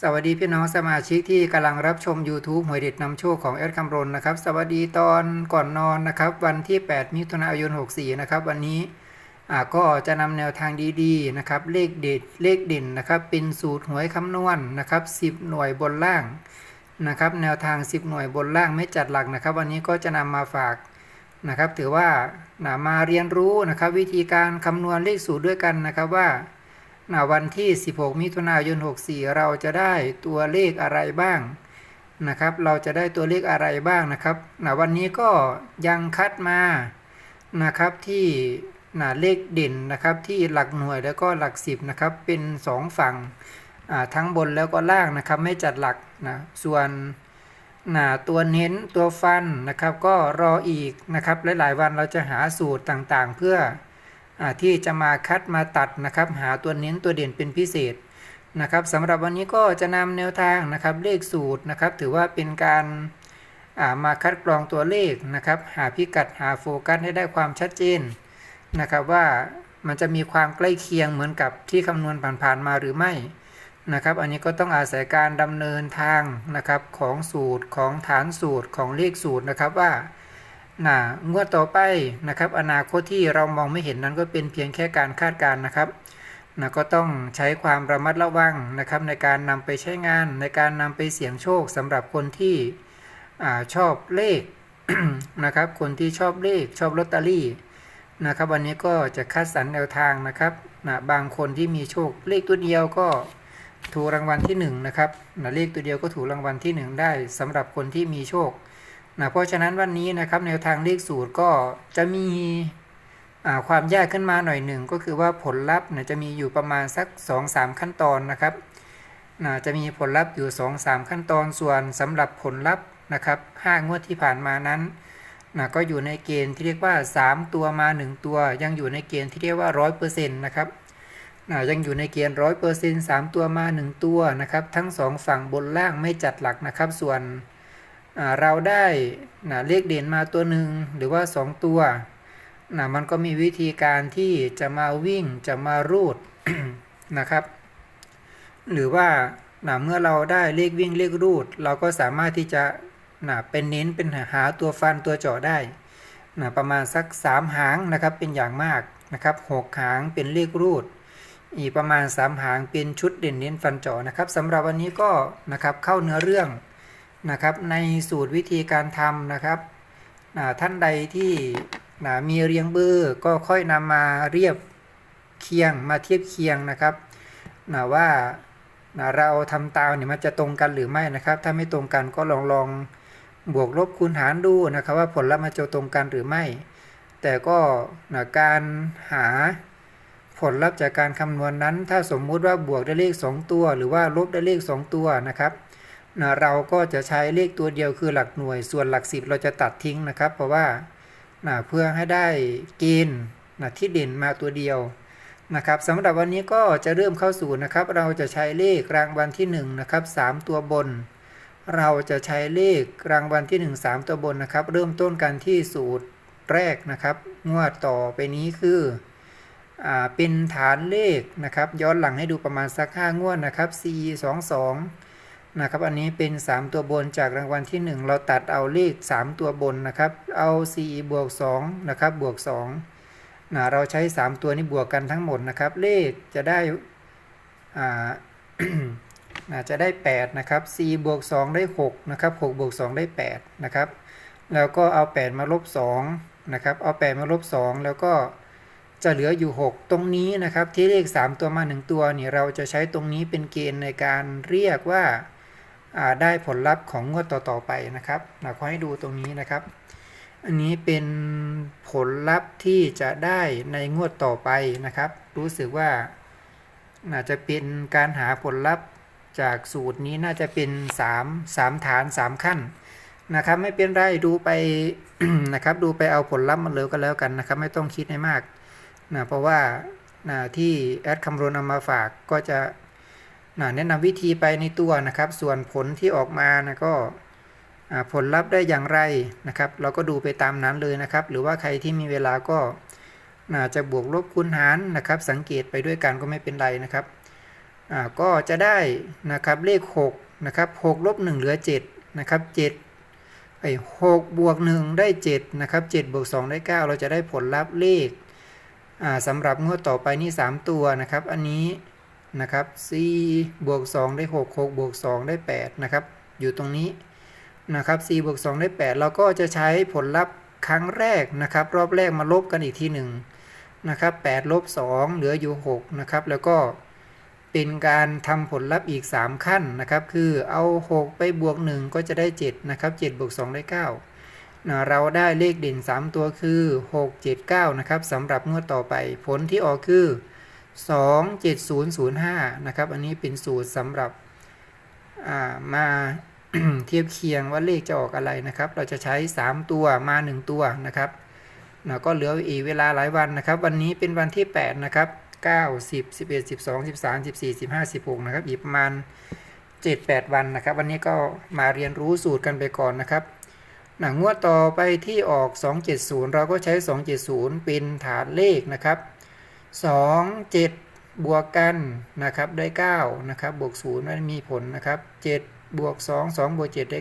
สวัสดีพี่น้องสมาชิกที่กำลังรับชม YouTube หวยเด็ดนำโชคของแอดคำรณนะครับ สวัสดีตอนก่อนนอนนะครับ วันที่ 8 มิถุนายน 64 นะครับ วันนี้ก็จะนำแนวทางดีๆนะครับ เลขเด็ดเลขเด่นนะครับ เป็นสูตรหวยคำนวณนะครับ 10 หน่วยบนล่างนะครับ แนวทาง 10 หน่วยบนล่างไม่จัดหลักนะครับ วันนี้ก็จะนำมาฝากนะครับ ถือว่านะมาเรียนรู้นะครับ วิธีการคำนวณเลขสูตรด้วยกันนะครับว่า นะวันที่ 16 มิถุนายน 64 เราจะได้ตัวเลขอะไรบ้างนะครับ เราจะได้ตัวเลขอะไรบ้างนะครับนะวันนี้ก็ยังคัดมานะครับที่นะเลขเด่นนะครับที่หลักหน่วยแล้วก็หลัก 10นะครับเป็น 2 ฝั่งทั้งบนแล้วก็ล่างนะครับไม่จัดหลักนะส่วนนะตัวเน้นตัวฟันนะครับก็รออีกนะครับหลายๆวันเราจะหาสูตรต่างๆ เพื่อ ที่จะมาคัดมาตัดนะครับ หาตัวเน้นตัวเด่นเป็นพิเศษนะครับสำหรับวันนี้ก็จะนำแนวทางนะครับเลขสูตรนะครับ ถือว่าเป็นการามาคัดกรองตัวเลขนะครับ หาพิกัดหาโฟกัสให้ได้ความชัดเจนนะครับว่ามันจะมีความใกล้เคียงเหมือนกับที่คำนวณผ่านๆมาหรือไม่นะครับ อันนี้ก็ต้องอาศัยการดำเนินทางนะครับของสูตรของฐานสูตรของเลขสูตรนะครับว่า นะงวดต่อไปนะครับ อนาคตที่เรามองไม่เห็นนั้นก็เป็นเพียงแค่การคาดการณ์นะครับนะก็ต้องใช้ความระมัดระวังนะครับ ในการนำไปใช้งานในการนำไปเสี่ยงโชคสำหรับคนที่อชอบเลขนะครับ คนที่ชอบเลขชอบลอตเตอรี่นะครับ วันนี้ก็จะคัดสรรแนวทางนะครับนะบางคนที่มีโชคเลขตัวเดียวก็ถูกรางวัลที่1นงนะครับนะเลขตัวเดียวก็ถูกรางวัลที่ 1 ได้สำหรับคนที่มีโชค นะเพราะฉะนั้นวันนี้นะครับแนวทางเลขสูตรก็จะมีความยากขึ้นมาหน่อยหนึ่งก็คือว่าผลลัพธ์นะจะมีอยู่ประมาณสัก 2-3 ขั้นตอนนะครับนะจะมีผลลัพธ์อยู่ 2-3 ขั้นตอนส่วนสำหรับผลลัพธ์นะครับ5งวดที่ผ่านมานั้นนะก็อยู่ในเกณฑ์ที่เรียกว่า 3 ตัวมา 1 ตัว ยังอยู่ในเกณฑ์ที่เรียกว่า 100%นะครับนะยังอยู่ในเกณฑ์100% 3ตัวมา 1 ตัวนะครับ ทั้ง 2 ฝั่งบนล่างไม่จัดหลักนะครับ ส่วน เราได้นะเลขเด่นมาตัวหนึ่งหรือว่า 2 ตัวนะมันก็มีวิธีการที่จะมาวิ่งจะมารูดนะครับ หรือว่านะเมื่อเราได้เลขวิ่งเลขรูด เราก็สามารถที่จะนะเป็นเน้นเป็นหาตัวฟันตัวเจาะได้นะประมาณสัก 3 หางนะครับเป็นอย่างมากนะครับหกหางเป็นเลขรูด อีกประมาณ 3 หางเป็นชุดเด่นเน้นฟันเจาะนะครับสำหรับวันนี้ก็นะครับเข้าเนื้อเรื่อง นะครับในสูตรวิธีการทำนะครับท่านใดที่มีเรียงเบอร์ก็ค่อยนำมาเรียบเคียงมาเทียบเคียงนะครับว่าเราทำตามเนี่ยมันจะตรงกันหรือไม่นะครับ ถ้าไม่ตรงกันก็ลองลองบวกลบคูณหารดูนะครับว่าผลลัพธ์มันจะตรงกันหรือไม่ แต่ก็การหาผลลัพธ์จากการคำนวณนนั้น ถ้าสมมุติว่าบวกได้เลข 2 ตัว หรือว่าลบได้เลข 2 ตัวนะครับ นะเราก็จะใช้เลขตัวเดียวคือหลักหน่วย ส่วนหลักสิบเราจะตัดทิ้งนะครับ เพราะว่านะเพื่อให้ได้เกณฑ์นะที่เด่นมาตัวเดียวนะครับสำหรับวันนี้ก็จะเริ่มเข้าสู่นะครับ เราจะใช้เลขรางวัลที่1นะครับ3ตัวบน เราจะใช้เลขรางวัลที่ 1 3 ตัวบนนะครับ เริ่มต้นกันที่สูตรแรกนะครับงวดต่อไปนี้คืออ่าเป็นฐานเลขนะครับ ย้อนหลังให้ดูประมาณสัก5งวดนะครับ C 2 2 นะครับอันนี้เป็น 3 ตัวบนจากรางวัลที่ 1 เราตัดเอาเลข 3 ตัวบนนะครับ เอา 4 บวก2นะครับบวก2นะเราใช้ 3 ตัวนี้บวกกันทั้งหมดนะครับ เลขจะได้อ่าจะได้ 8 นะครับ 4 บวก 2 ได้ 6 นะครับ 6 บวก 2 ได้ 8 นะครับ แล้วก็เอา 8 มาลบ2นะครับ เอา 8 มาลบ 2 แล้วก็จะเหลืออยู่ 6 ตรงนี้นะครับ ที่เลข 3 ตัวมา 1 ตัวนี่เราจะใช้ตรงนี้เป็นเกณฑ์ในการเรียกว่า ได้ผลลัพธ์ของงวดต่อๆไปนะครับขอให้ดูตรงนี้นะครับ อันนี้เป็นผลลัพธ์ที่จะได้ในงวดต่อไปนะครับ รู้สึกว่าน่าจะเป็นการหาผลลัพธ์จากสูตรนี้น่าจะเป็น 3 3 ฐาน 3 ขั้นนะครับ ไม่เป็นไรดูไปนะครับดูไปเอาผลลัพธ์มาเลยก็แล้วกันนะครับ ไม่ต้องคิดให้มากนะเพราะว่านะที่แอดคำรณเอามาฝากก็จะ แนะนำวิธีไปในตัวนะครับ ส่วนผลที่ออกมานะก็ผลลัพธ์ได้อย่างไรนะครับ เราก็ดูไปตามนั้นเลยนะครับ หรือว่าใครที่มีเวลาก็น่าจะบวกลบคูณหารนะครับ สังเกตไปด้วยกันก็ไม่เป็นไรนะครับก็จะได้นะครับเลข6นะครับ6ลบ1เหลือ7นะครับ7ไอ้6บวก1ได้7นะครับ7บวก2ได้9 เราจะได้ผลลัพธ์เลขสำหรับงวดต่อไปนี่ 3 ตัวนะครับ อันนี้ นะครับ4บวก2ได้6 6บวก2ได้8นะครับอยู่ตรงนี้นะครับ4บวก2ได้ 8 เราก็จะใช้ผลลัพธ์ครั้งแรกนะครับ รอบแรกมาลบกันอีกทีหนึ่งนะครับ8ลบ2เหลืออยู่6นะครับแล้วก็เป็นการทำผลลัพธ์อีก 3 ขั้นนะครับ คือเอา 6 ไปบวก 1 ก็จะได้7นะครับ7บวก2ได้9นะเราได้เลขเด่น 3 ตัวคือ 6 7 9นะครับสำหรับงวดต่อไปผลที่ออกคือ 2 7 0 0 5 นะครับ อันนี้เป็นสูตรสำหรับมาเทียบเคียงว่าเลขจะออกอะไรนะครับ เราจะใช้ 3 ตัวมา 1 ตัวนะครับนะก็เหลืออีกเวลาหลายวันนะครับ วันนี้เป็นวันที่ 8 นะครับ 9 10 11 12 13 14 15 16 นะครับ อีกประมาณ 7-8 วันนะครับ วันนี้ก็มาเรียนรู้สูตรกันไปก่อนนะครับหนะงวดต่อไปที่ออก 270 เราก็ใช้ 270 เป็นฐานเลขนะครับ 2 7 บวกกันนะครับได้9นะครับบวก0ไม่มีผลนะครับ7บวก2 2บวก7ได้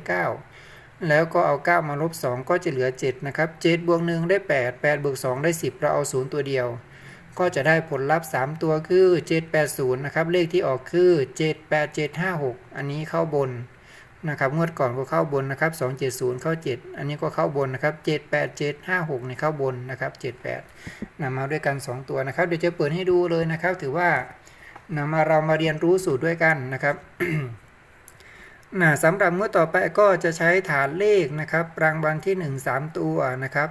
9 แล้วก็เอา 9 มาลบ 2 ก็จะเหลือ7นะครับ7บวก1ได้ 8 8บวก2ได้ 10 เราเอา 0 ตัวเดียว ก็จะได้ผลลัพธ์ 3 ตัวคือ 780 นะครับ เลขที่ออกคือ 78756 อันนี้เข้าบน นะครับงวดก่อนก็เข้าบนนะครับ270 เข้า 7 อันนี้ก็เข้าบนนะครับ 78756นี่ยเข้าบนนะครับ 78นำมาด้วยกัน 2 ตัวนะครับ เดี๋ยวจะเปิดให้ดูเลยนะครับ ถือว่านำมาเรามาเรียนรู้สูตรด้วยกันนะครับนะสำหรับงวดต่อไปก็จะใช้ฐานเลขนะครับรางวัลที่ 1 3 ตัวนะครับ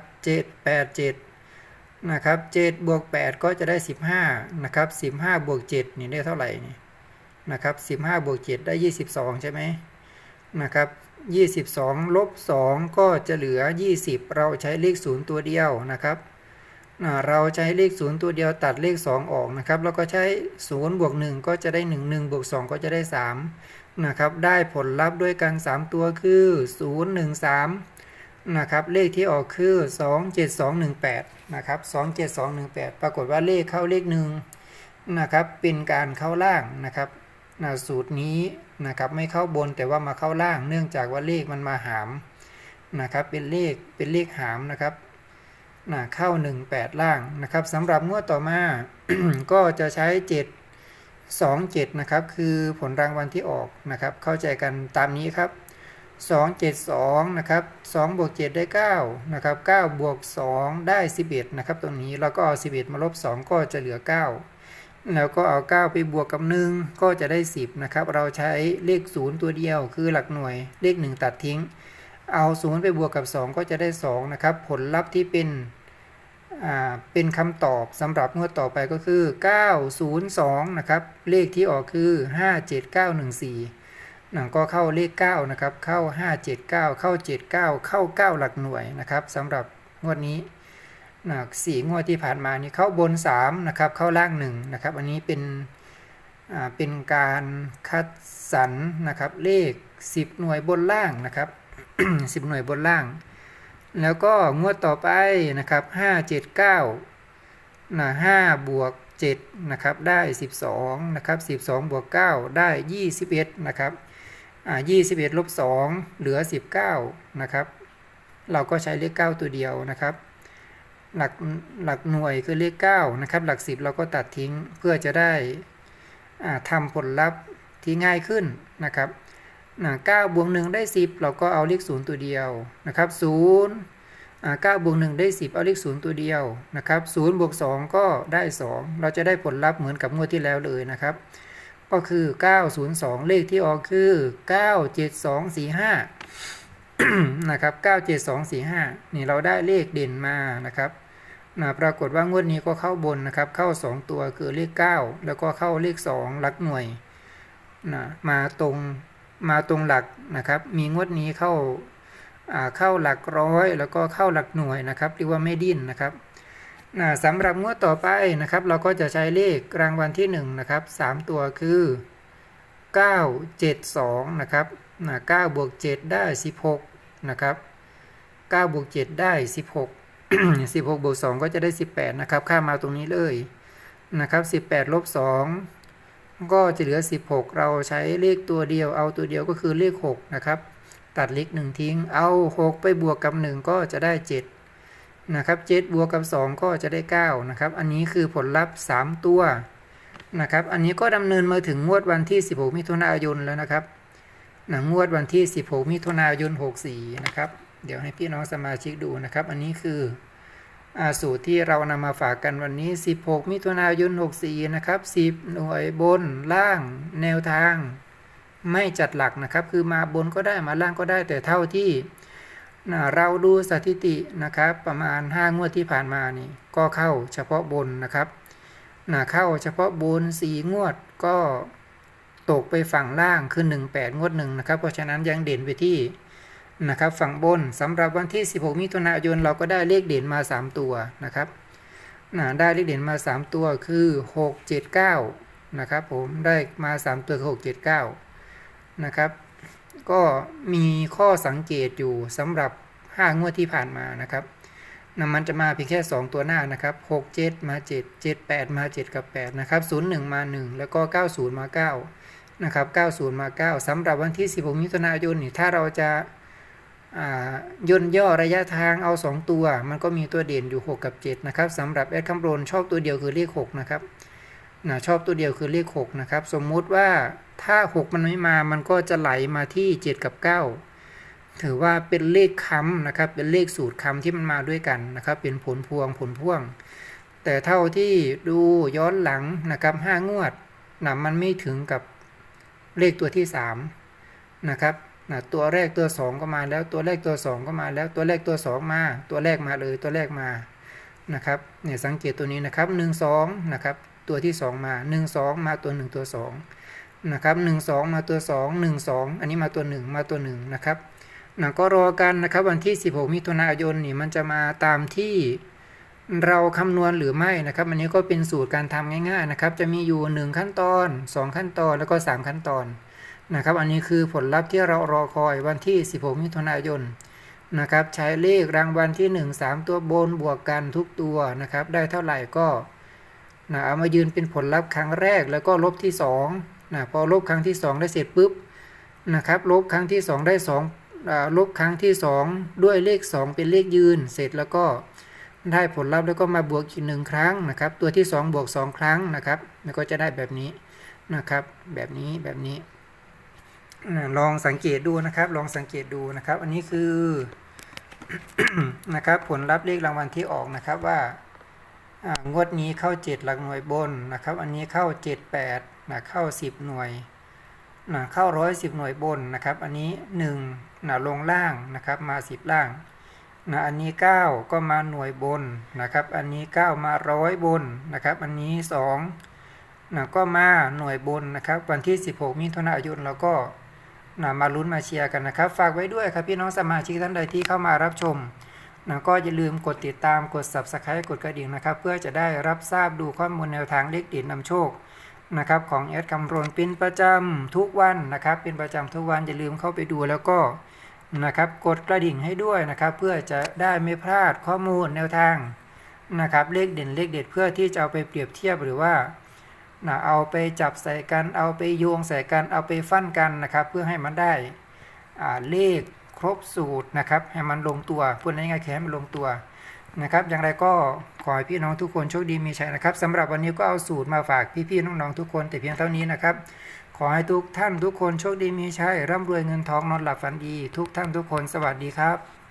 787นะครับ7บวก8ก็จะได้ 15นะครับ15บวก7นี่ได้เท่าไหร่นี่นะครับ15บวก7ได้ 22 ใช่ไหม นะครับ22ลบ2ก็จะเหลือ 20 เราใช้เลข 0 ตัวเดียวนะครับ เราใช้เลข 0 ตัวเดียวตัดเลข 2 ออกนะครับ แล้วก็ใช้ 0 บวก 1 ก็จะได้ 1 1 บวก 2 ก็จะได้ 3 นะครับ ได้ผลลัพธ์ด้วยกัน 3 ตัวคือ 0 1 3 นะครับ เลขที่ออกคือ 27218 นะครับ 27218 ปรากฏว่าเลขเข้าเลขหนึ่งนะครับ เป็นการเข้าล่างนะครับ นะสูตรนี้นะครับไม่เข้าบนแต่ว่ามาเข้าล่าง เนื่องจากว่าเลขมันมาหามนะครับเป็นเลขเป็นเลขหามนะครับนะเข้า 18 ล่างนะครับสำหรับงวดต่อมาก็จะใช้ 7 2 7นะครับคือผลรางวัลที่ออกนะครับเข้าใจกันตามนี้ครับ 2 7 2นะครับ2บวก7ได้9นะครับ9บวก2ได้ 11นะครับตรงนี้เราก็เอา11 มาลบ 2 ก็จะเหลือ 9 แล้วก็เอา 9 ไปบวกกับ1ก็จะได้ 10นะครับเราใช้เลข 0 ตัวเดียว คือหลักหน่วยเลข 1 ตัดทิ้ง เอา 0 ไปบวกกับ 2 ก็จะได้2นะครับผลลัพธ์ที่เป็นเป็นคำตอบสำหรับงวดต่อไปก็คือ 902 นะครับ เลขที่ออกคือ 57914หนังก็เข้าเลข 9 นะครับ เข้า 579 เข้า 79 เข้า 9 หลักหน่วยนะครับสำหรับงวดนี้ นะสี่งวดที่ผ่านมานี่เข้าบน3นะครับเข้าล่าง1นะครับอันนี้เป็นเป็นการคัดสรรนะครับเลข 10 หน่วยบนล่างนะครับ 10 หน่วยบนล่าง แล้วก็งวดต่อไปนะครับ579นะ5บวก7นะครับได้ 12นะครับ12บวก9ได้ 21นะครับอ่า21ลบ2เหลือ 19นะครับเราก็ใช้เลข 9 ตัวเดียวนะครับ หลักหลักหน่วยคือเลข9นะครับหลัก 10 เราก็ตัดทิ้งเพื่อจะได้อ่าทำผลลัพธ์ที่ง่ายขึ้นนะครับนะ9บวก1ได้ 10 เราก็เอาเลข0ตัวเดียวนะครับ0อ่าบวก1ได้ 10 เอาเลข0ตัวเดียวนะครับ0บวก2ก็ได้ 2 เราจะได้ผลลัพธ์เหมือนกับงวดที่แล้วเลยนะครับก็คือ 902 เลขที่ออกคือ 97245 นะครับ97245นี่เราได้เลขเด่นมานะครับนะปรากฏว่างวดนี้ก็เข้าบนนะครับ เข้า 2 ตัวคือเลข 9 แล้วก็เข้าเลข 2 หลักหน่วยนะมาตรงมาตรงหลักนะครับ มีงวดนี้เข้าเข้าหลักร้อย แล้วก็เข้าหลักหน่วยนะครับเรียกว่าไม่ดิ้นนะครับนะสำหรับงวดต่อไปนะครับ เราก็จะใช้เลขรางวัลที่1นะครับ3ตัวคือ 972นะครับนะ9บวก7ได้ 16 นะครับ9บวก7ได้ 16 16บวก2ก็จะได้ 18 นะครับ ข้ามาตรงนี้เลยนะครับ 18ลบ2ก็จะเหลือ 16 เราใช้เลขตัวเดียว เอาตัวเดียวก็คือเลข 6 นะครับ ตัดเลข1ทิ้ง เอา 6 ไปบวกกับ 1 ก็จะได้ 7 นะครับ 7 บวกกับ 2 ก็จะได้ 9 นะครับ อันนี้คือผลลัพธ์ 3 ตัวนะครับ อันนี้ก็ดำเนินมาถึงงวดวันที่ 16 มิถุนายนแล้วนะครับ หนังงวดวันที่ 16 มิถุนายน 64 นะครับ เดี๋ยวให้พี่น้องสมาชิกดูนะครับ อันนี้คืออาสูตรที่เรานำมาฝากกันวันนี้ 16 มิถุนายน 64 นะครับ 10 หน่วยบนล่างแนวทาง ไม่จัดหลักนะครับ คือมาบนก็ได้มาล่างก็ได้แต่เท่าที่เราดูสถิตินะครับ ประมาณ 5 งวดที่ผ่านมานี่ก็เข้าเฉพาะบนนะครับนะเข้าเฉพาะบน 4 งวดก็ ตกไปฝั่งล่างคือ 18 งวดหนึ่งนะครับ เพราะฉะนั้นยังเด่นไปที่นะครับฝั่งบนสำหรับวันที่ 16 มิถุนายนเราก็ได้เลขเด่นมา 3 ตัวนะครับนะได้เลขเด่นมา 3 ตัวคือ 6 7 9 นะครับผมได้มา 3 ตัวคือ 6 7 9 นะครับ ก็มีข้อสังเกตอยู่สำหรับ 5 งวดที่ผ่านมานะครับ นะมันจะมาเพียงแค่ 2 ตัวหน้านะครับ6 7 มา 7 7 8 มา 7 กับ 8 นะครับ 0 1 มา 1 แล้วก็ 90 มา 9 นะครับ 90 มา 9สำหรับวันที่ 16 มิถุนายนนี่ถ้าเราจะย่นย่อระยะทางเอา 2 ตัว มันก็มีตัวเด่นอยู่ 6 กับ 7 นะครับสำหรับแอดคัมโรนชอบตัวเดียวคือเลข 6 นะครับนะชอบตัวเดียวคือเลข 6 นะครับ สมมุติว่าถ้า 6 มันไม่มา มันก็จะไหลมาที่ 7 กับ 9 ถือว่าเป็นเลขค้ำนะครับ เป็นเลขสูตรค้ำที่มันมาด้วยกันนะครับ เป็นผลพวงผลพ่วง แต่เท่าที่ดูย้อนหลังนะครับ5งวดนะมันไม่ถึงกับเลขตัวที่3นะครับนะตัวแรกตัว 2 ก็มาแล้ว ตัวแรกตัว 2 ก็มาแล้ว ตัวแรกตัว 2 มา ตัวแรกมาเลย ตัวแรกมา นะครับ เนี่ยสังเกตตัวนี้นะครับ 1 2 นะครับ ตัวที่ 2 มา 1 2 มาตัว 1 ตัว 2 นะครับ 1 2 มาตัว 2 1 2 อันนี้มาตัว 1 มาตัว 1 นะครับ นะก็รอกันนะครับวันที่ 16 มิถุนายนนี่มันจะมาตามที่เราคำนวณหรือไม่นะครับอันนี้ก็เป็นสูตรการทำง่าย ๆนะครับ จะมีอยู่ 1 ขั้นตอน 2 ขั้นตอนแล้วก็ 3 ขั้นตอนนะครับ อันนี้คือผลลัพธ์ที่เรารอคอยวันที่ 16 มิถุนายนนะครับใช้เลขรางวัลที่ 1 3 ตัวบนบวกกันทุกตัวนะครับได้เท่าไหร่ก็นะเอามายืนเป็นผลลัพธ์ครั้งแรกแล้วก็ลบที่2นะพอลบครั้งที่ 2 ได้เสร็จปุ๊บนะครับลบครั้งที่ 2 ได้ 2 ลบครั้งที่ 2 ด้วยเลข 2 เป็นเลขยืน เสร็จแล้วก็ได้ผลลัพธ์แล้วก็มาบวกอีกหนึ่งครั้งนะครับ ตัวที่ 2 บวก 2 ครั้งนะครับแล้วก็จะได้แบบนี้นะครับ แบบนี้แบบนี้ ลองสังเกตดูนะครับ ลองสังเกตดูนะครับ อันนี้คือนะครับผลลัพธ์เลขรางวัลที่ออกนะครับว่างวดนี้เข้า 7 หลักหน่วยบนนะครับ อันนี้เข้า 7 8นะเข้า 10 หน่วย นะเข้า110หน่วยบนนะครับ อันนี้1นะลงล่างนะครับมา 10 ล่างนะอันนี้ 9 ก็มาหน่วยบนนะครับ อันนี้ 9 มาร้อยบนนะครับ อันนี้2นะก็มาหน่วยบนนะครับ วันที่ 16 มิถุนายนเราก็นะมาลุ้นมาเชียร์กันนะครับ ฝากไว้ด้วยครับพี่น้องสมาชิกท่านใดที่เข้ามารับชมนะก็อย่าลืมกดติดตามกด subscribe กดกระดิ่งนะครับ เพื่อจะได้รับทราบดูข้อมูลแนวทางเลขเด่นนำโชค นะครับของแอดคำรณเป็นประจำทุกวันนะครับ เป็นประจำทุกวันอย่าลืมเข้าไปดูแล้วก็นะครับกดกระดิ่งให้ด้วยนะครับ เพื่อจะได้ไม่พลาดข้อมูลแนวทางนะครับเลขเด่นเลขเด็ดเพื่อที่จะเอาไปเปรียบเทียบหรือว่านะเอาไปจับใส่กันเอาไปโยงใส่กันเอาไปฟันกันนะครับ เพื่อให้มันได้เลขครบสูตรนะครับ ให้มันลงตัวพูดง่ายๆแค่มันลงตัว นะครับ อย่างไรก็ขอให้พี่น้องทุกคนโชคดีมีชัยนะครับสำหรับวันนี้ก็เอาสูตรมาฝากพี่ๆน้องๆทุกคนแต่เพียงเท่านี้นะครับ ขอให้ทุกท่านทุกคนโชคดีมีชัยร่ำรวยเงินทองนอนหลับฝันดี ทุกท่านทุกคนสวัสดีครับ